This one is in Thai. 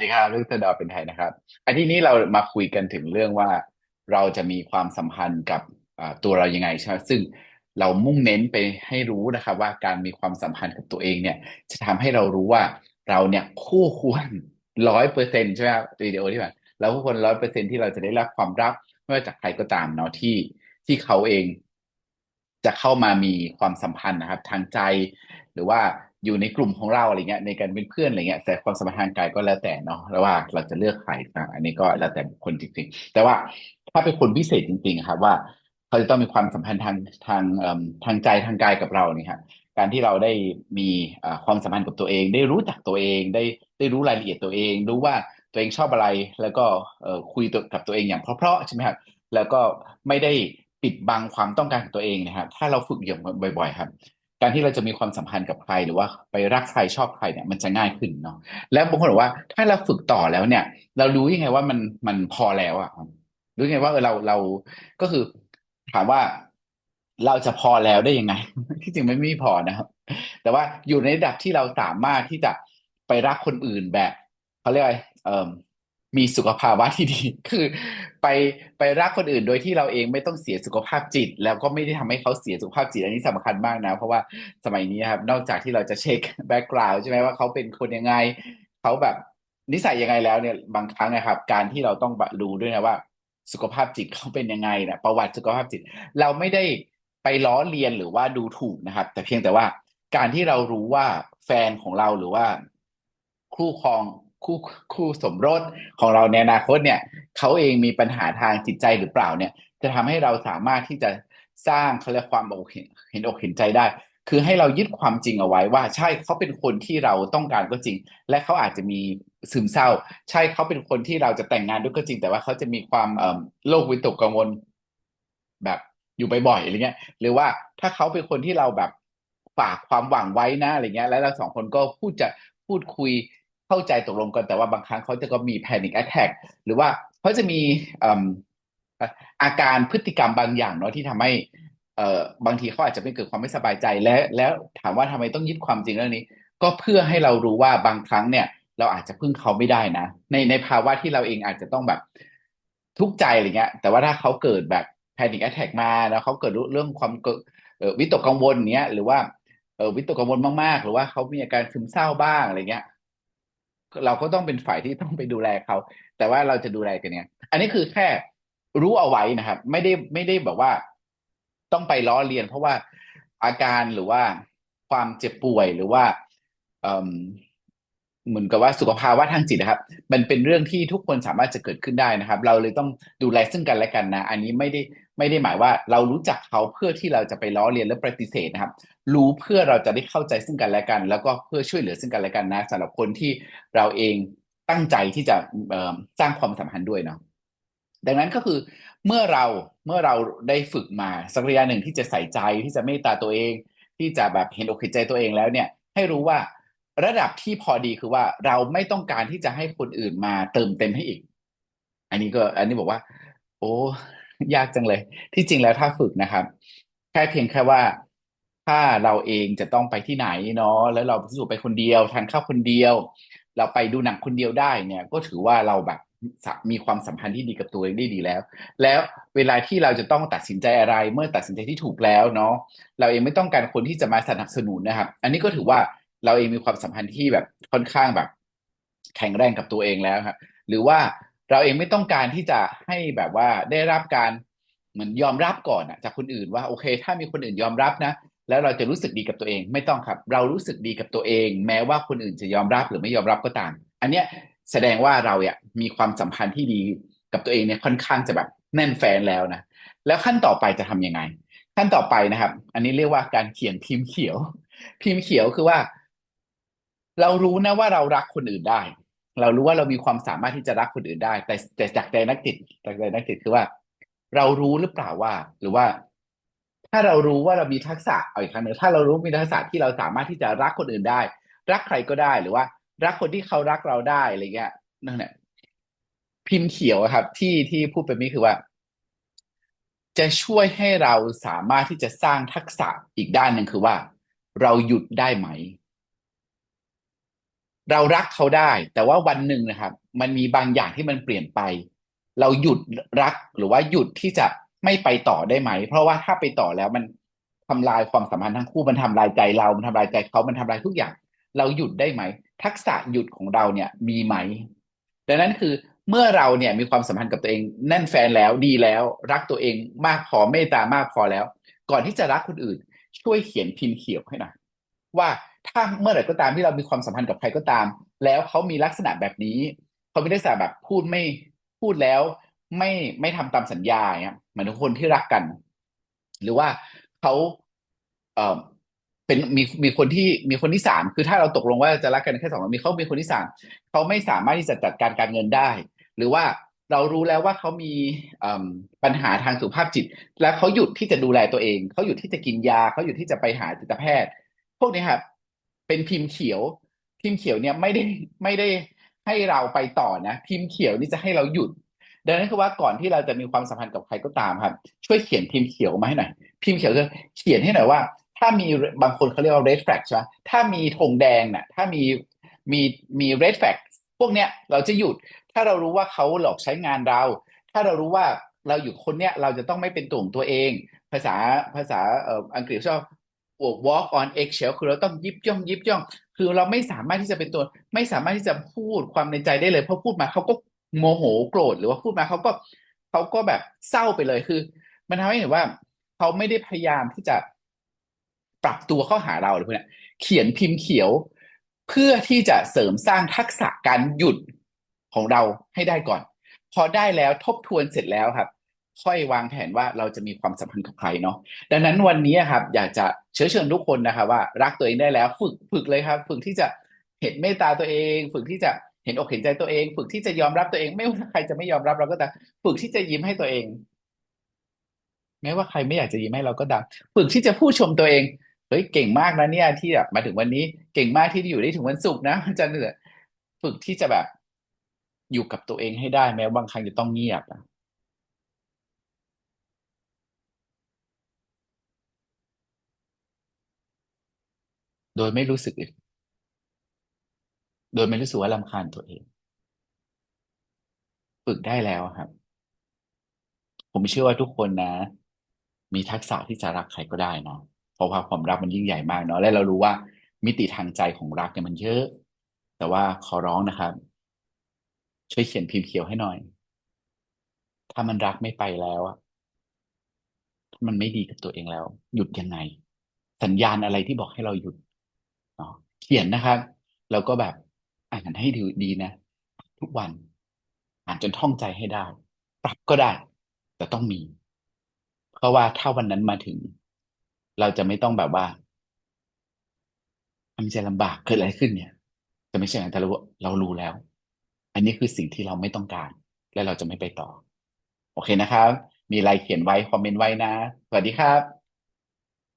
สดีครับเรื่องเตอร์ดอเป็นไทยนะครับ อันที่นี้เรามาคุยกันถึงเรื่องว่าเราจะมีความสัมพันธ์กับตัวเรายังไงใช่ไหมซึ่งเรามุ่งเน้นไปให้รู้นะครับ ว่าการมีความสัมพันธ์กับตัวเองเนี่ย จะทำให้เรารู้ว่าเราเนี่ยคู่ควรร้อยเปอร์เซ็นต์ใช่ไหมครับวิดีโอที่แบบเราคู่ควรร้อยเปอร์เซ็นที่เราจะได้รับความรักไม่ว่าจากใครก็ตามเนาะที่ที่เขาเองจะเข้ามามีความสัมพันธ์นะครับ ทางใจ หรือว่า อยู่ในกลุ่มของเราอะไรเงี้ยในการเป็นเพื่อนอะไรเงี้ยแต่ความสัมพันธ์ทางกายก็แล้วแต่เนาะแล้วว่าเราจะเลือกใครอะอันนี้ก็แล้วแต่บุคคลจริงๆ แต่ว่าถ้าเป็นคนพิเศษจริงๆครับว่าเขาจะต้องมีความสัมพันธ์ทางทางทางใจทางกายกับเราเนี่ยครับการที่เราได้มีความสัมพันธ์กับตัวเอง ได้รู้จักตัวเองได้ได้รู้รายละเอียดตัวเอง รู้ว่าตัวเองชอบอะไร แล้วก็คุยตัวกับตัวเองอย่างเพราะๆใช่ไหมครับแล้วก็ไม่ได้ปิดบังความต้องการของตัวเองนะครับถ้าเราฝึกอย่างบ่อย ๆ ครับ การที่เราจะมีความสัมพันธ์กับใครหรือว่าไปรักใครชอบใครเนี่ยมันจะง่ายขึ้นเนาะแล้วบางคนบอกว่าถ้าเราฝึกต่อแล้วเนี่ย เรารู้ยังไงว่ามันมันพอแล้วอะรู้ยังไงว่าเออเราเราก็คือถามว่าเราจะพอแล้วได้ยังไง ที่จริงไม่ม่พอนะครับ แต่ว่าอยู่ในระดับที่เราสามารถที่จะไปรักคนอื่นแบบเขาเรียกอะไรเอ่อ มีสุขภาวะที่ดี คือ ไปไปรักคนอื่นโดยที่เราเองไม่ต้องเสียสุขภาพจิต แล้วก็ไม่ได้ทำให้เขาเสียสุขภาพจิตอันนี้สำคัญมากนะ เพราะว่าสมัยนี้ครับ นอกจากที่เราจะเช็คแบ็กกราวด์ใช่ไหมว่าเขาเป็นคนยังไง เขาแบบนิสัยยังไงแล้วเนี่ยบางครั้งนะครับ การที่เราต้องดูด้วยนะว่า สุขภาพจิตเขาเป็นยังไงนะประวัติสุขภาพจิต เราไม่ได้ไปล้อเลียนหรือว่าดูถูกนะครับ แต่เพียงแต่ว่าการที่เรารู้ว่าแฟนของเราหรือว่าคู่ครอง คู่คู่สมรสของเราในอนาคตเนี่ยเขาเองมีปัญหาทางจิตใจหรือเปล่าเนี่ย จะทำให้เราสามารถที่จะสร้างเขาเรียกความอกเห็นอกเห็นใจได้ คือให้เรายึดความจริงเอาไว้ว่า ใช่เขาเป็นคนที่เราต้องการก็จริง และเขาอาจจะมีซึมเศร้า ใช่เขาเป็นคนที่เราจะแต่งงานด้วยก็จริง แต่ว่าเขาจะมีความโรควิตกกังวลแบบอยู่บ่อยๆอะไรเงี้ย หรือว่าถ้าเขาเป็นคนที่เราแบบฝากความหวังไว้นะอะไรเงี้ย แล้วเราสองคนก็พูดจะพูดคุย เข้าใจตกลงกันแต่ว่าบางครั้งเขาจะก็มี panic attack หรือว่าเขาจะมีอาการพฤติกรรมบางอย่างเนาะที่ทำให้เอ่อบางทีเขาอาจจะไม่เกิดความไม่สบายใจและแล้วถามว่าทำไมต้องยึดความจริงเรื่องนี้ ก็เพื่อให้เรารู้ว่าบางครั้งเนี่ย เราอาจจะพึ่งเขาไม่ได้นะ ในในภาวะที่เราเองอาจจะต้องแบบทุกข์ใจอะไรเงี้ย แต่ว่าถ้าเขาเกิดแบบ panic attack มาแล้วเขาเกิดเรื่องความวิตกกังวลเนี้ยหรือว่าวิตกกังวลมากๆ หรือว่าเขามีอาการซึมเศร้าบ้างอะไรเงี้ย เราก็ต้องเป็นฝ่ายที่ต้องไปดูแลเขา แต่ว่าเราจะดูแลกันเนี่ย อันนี้คือแค่รู้เอาไว้นะครับ ไม่ได้ไม่ได้แบบว่า ต้องไปล้อเลียน เพราะว่าอาการหรือว่าความเจ็บป่วยหรือว่าเหมือนกับว่าสุขภาวะทางจิตนะครับ มันเป็นเรื่องที่ทุกคนสามารถจะเกิดขึ้นได้นะครับ เราเลยต้องดูแลซึ่งกันและกันนะ อันนี้ไม่ได้ ไม่ได้หมายว่าเรารู้จักเขาเพื่อที่เราจะไปล้อเลียนและปฏิเสธนะครับ รู้เพื่อเราจะได้เข้าใจซึ่งกันและกัน แล้วก็เพื่อช่วยเหลือซึ่งกันและกันนะสำหรับคนที่เราเองตั้งใจที่จะสร้างความสัมพันธ์ด้วยเนาะดังนั้นก็คือเมื่อเราเมื่อเราได้ฝึกมาสักระยะหนึ่งที่จะใส่ใจที่จะเมตตาตัวเอง ที่จะแบบเห็นอกเห็นใจตัวเองแล้วเนี่ย ให้รู้ว่าระดับที่พอดีคือว่าเราไม่ต้องการที่จะให้คนอื่นมาเติมเต็มให้อีก อันนี้ก็ อันนี้บอกว่า โอ้ ยากจังเลย ที่จริงแล้วถ้าฝึกนะครับ แค่เพียงแค่ว่าถ้าเราเองจะต้องไปที่ไหนเนาะแล้วเราสูไปคนเดียวทานข้าวคนเดียว เราไปดูหนังคนเดียวได้เนี่ย ก็ถือว่าเราแบบมีความสัมพันธ์ที่ดีกับตัวเองได้ดีแล้ว แล้วเวลาที่เราจะต้องตัดสินใจอะไร เมื่อตัดสินใจที่ถูกแล้วเนาะเราเองไม่ต้องการคนที่จะมาสนับสนุนนะครับ อันนี้ก็ถือว่าเราเองมีความสัมพันธ์ที่แบบค่อนข้างแบบ แข็งแรงกับตัวเองแล้วครับหรือว่า เราเองไม่ต้องการที่จะให้แบบว่าได้รับการเหมือนยอมรับก่อนอะจากคนอื่นว่าโอเค ถ้ามีคนอื่นยอมรับนะ แล้วเราจะรู้สึกดีกับตัวเองไม่ต้องครับ เรารู้สึกดีกับตัวเอง แม้ว่าคนอื่นจะยอมรับหรือไม่ยอมรับก็ตาม อันเนี้ยแสดงว่าเราเนี่ยมีความสัมพันธ์ที่ดีกับตัวเองเนี่ยค่อนข้างจะแบบแน่นแฟนแล้วนะแล้วขั้นต่อไปจะทํำยังไง ขั้นต่อไปนะครับ อันนี้เรียกว่าการเขียนพิมพ์เขียว พิมพ์เขียวคือว่า เรารู้นะว่าเรารักคนอื่นได้ เรารู้ว่าเรามีความสามารถที่จะรักคนอื่นได้ แต่แต่จากใจนักจิตจากใจนักจิตคือว่า เรารู้หรือเปล่าว่า หรือว่า ถ้าเรารู้ว่าเรามีทักษะเอาอีกครั้งหนึ่งถ้าเรารู้มีทักษะที่เราสามารถที่จะรักคนอื่นได้ รักใครก็ได้หรือว่า รักคนที่เขารักเราได้อะไรเงี้ยนั่นแหละพิมพ์เขียวครับ ที่ที่พูดไปนี้คือว่า จะช่วยให้เราสามารถที่จะสร้างทักษะอีกด้านหนึ่งคือว่า เราหยุดได้ไหม เรารักเขาได้ แต่ว่าวันหนึ่งนะครับ มันมีบางอย่างที่มันเปลี่ยนไป เราหยุดรักหรือว่าหยุดที่จะไม่ไปต่อได้ไหม เพราะว่าถ้าไปต่อแล้วมันทำลายความสัมพันธ์ทั้งคู่มันทำลายใจเรา มันทำลายใจเขามันทำลายทุกอย่าง เราหยุดได้ไหม ทักษะหยุดของเราเนี่ยมีไหม ดังนั้นคือเมื่อเราเนี่ยมีความสัมพันธ์กับตัวเองแน่นแฟนแล้วดีแล้ว รักตัวเองมากพอเมตตามากพอแล้ว ก่อนที่จะรักคนอื่น ช่วยเขียนพิมพ์เขียวให้หน่อยว่า ถ้าเมื่อไหร่ก็ตามที่เรามีความสัมพันธ์กับใครก็ตาม แล้วเขามีลักษณะแบบนี้เขาไม่ได้สาแบบพูดไม่พูดแล้ว ไม่ไม่ทำตามสัญญาเนี่ยเหมือนคนที่รักกัน หรือว่าเขาเอ่อเป็นมีมีคนที่มีคนที่สามคือถ้าเราตกลงว่าจะรักกันแค่สองคนมีเขามีคนที่สามเขาไม่สามารถที่จะจัดการการเงินได้ หรือว่าเรารู้แล้วว่าเขามีปัญหาทางสุขภาพจิต แล้วเขาหยุดที่จะดูแลตัวเอง เขาหยุดที่จะกินยา เขาหยุดที่จะไปหาจิตแพทย์ พวกนี้ครับ เป็นพิมพ์เขียว พิมพ์เขียวเนี่ยไม่ได้ไม่ได้ให้เราไปต่อนะ พิมพ์เขียวนี่จะให้เราหยุด ดังนั้นคือว่าก่อนที่เราจะมีความสัมพันธ์กับใครก็ตามครับ ช่วยเขียนพิมพ์เขียวมาให้หน่อยพิมพ์เขียวคือเขียนให้หน่อยว่า ถ้ามีบางคนเขาเรียกว่า red flag ใช่ไหมถ้ามีธงแดงน่ะ ถ้ามีมีมี red flag พวกเนี้ยเราจะหยุด ถ้าเรารู้ว่าเขาหลอกใช้งานเรา ถ้าเรารู้ว่าเราอยู่คนเนี้ยเราจะต้องไม่เป็นตัวของตัวเอง ภาษาภาษาอังกฤษชอบ walk on eggshell คือเราต้องยิบย่องยิบย่อง คือเราไม่สามารถที่จะเป็นตัว ไม่สามารถที่จะพูดความในใจได้เลย เพราะพูดมาเขาก็โมโหโกรธหรือว่าพูดมาเขาก็เขาก็แบบเศร้าไปเลยคือ มันทำให้เห็นว่าเขาไม่ได้พยายามที่จะปรับตัวเข้าหาเราหรือพวกนี้เขียนพิมพ์เขียว เพื่อที่จะเสริมสร้างทักษะการหยุดของเราให้ได้ก่อน พอได้แล้วทบทวนเสร็จแล้วครับ ค่อยวางแผนว่าเราจะมีความสัมพันธ์กับใครเนาะดังนั้นวันนี้ครับ อยากจะเชื้อเชิญทุกคนนะครับว่า รักตัวเองได้แล้ว ฝึกฝึกเลยครับ ฝึกที่จะเห็นเมตตาตัวเอง ฝึกที่จะเห็นอกเห็นใจตัวเอง ฝึกที่จะยอมรับตัวเอง ไม่ว่าใครจะไม่ยอมรับเราก็ตามฝึกที่จะยิ้มให้ตัวเอง แม้ว่าใครไม่อยากจะยิ้มให้เราก็ตามฝึกที่จะพูดชมตัวเองเฮ้ยเก่งมากนะเนี่ยที่แบบมาถึงวันนี้เก่งมากที่อยู่ได้ถึงวันศุกร์นะอาจารย์เหนื่อยฝึกที่จะแบบ อยู่กับตัวเองให้ได้แม้บางครั้งจะต้องเงียบอะ โดยไม่รู้สึก โดยไม่รู้สึกว่ารำคาญตัวเอง ฝึกได้แล้วครับ ผมเชื่อว่าทุกคนนะ มีทักษะที่จะรักใครก็ได้เนาะเพราะว่าความรักมันยิ่งใหญ่มากเนาะและเรารู้ว่ามิติทางใจของรักเนี่ยมันเยอะ แต่ว่าขอร้องนะครับ ช่วยเขียนพิมพ์เขียวให้หน่อย ถ้ามันรักไม่ไปแล้วอะมันไม่ดีกับตัวเองแล้ว หยุดยังไง สัญญาณอะไรที่บอกให้เราหยุด เขียนนะครับ แล้วก็แบบอ่านให้ดีดีนะ ทุกวัน อ่านจนท่องใจให้ได้ ปรับก็ได้ แต่ต้องมี เพราะว่าถ้าวันนั้นมาถึง เราจะไม่ต้องแบบว่ามันจลำบากเกิดอะไรขึ้นเนี่ย จะไม่ใช่แต่เราเรารู้แล้ว อันนี้คือสิ่งที่เราไม่ต้องการ และเราจะไม่ไปต่อ โอเคนะครับ มีอะไรเขียนไว้ คอมเมนต์ไว้นะ สวัสดีครับ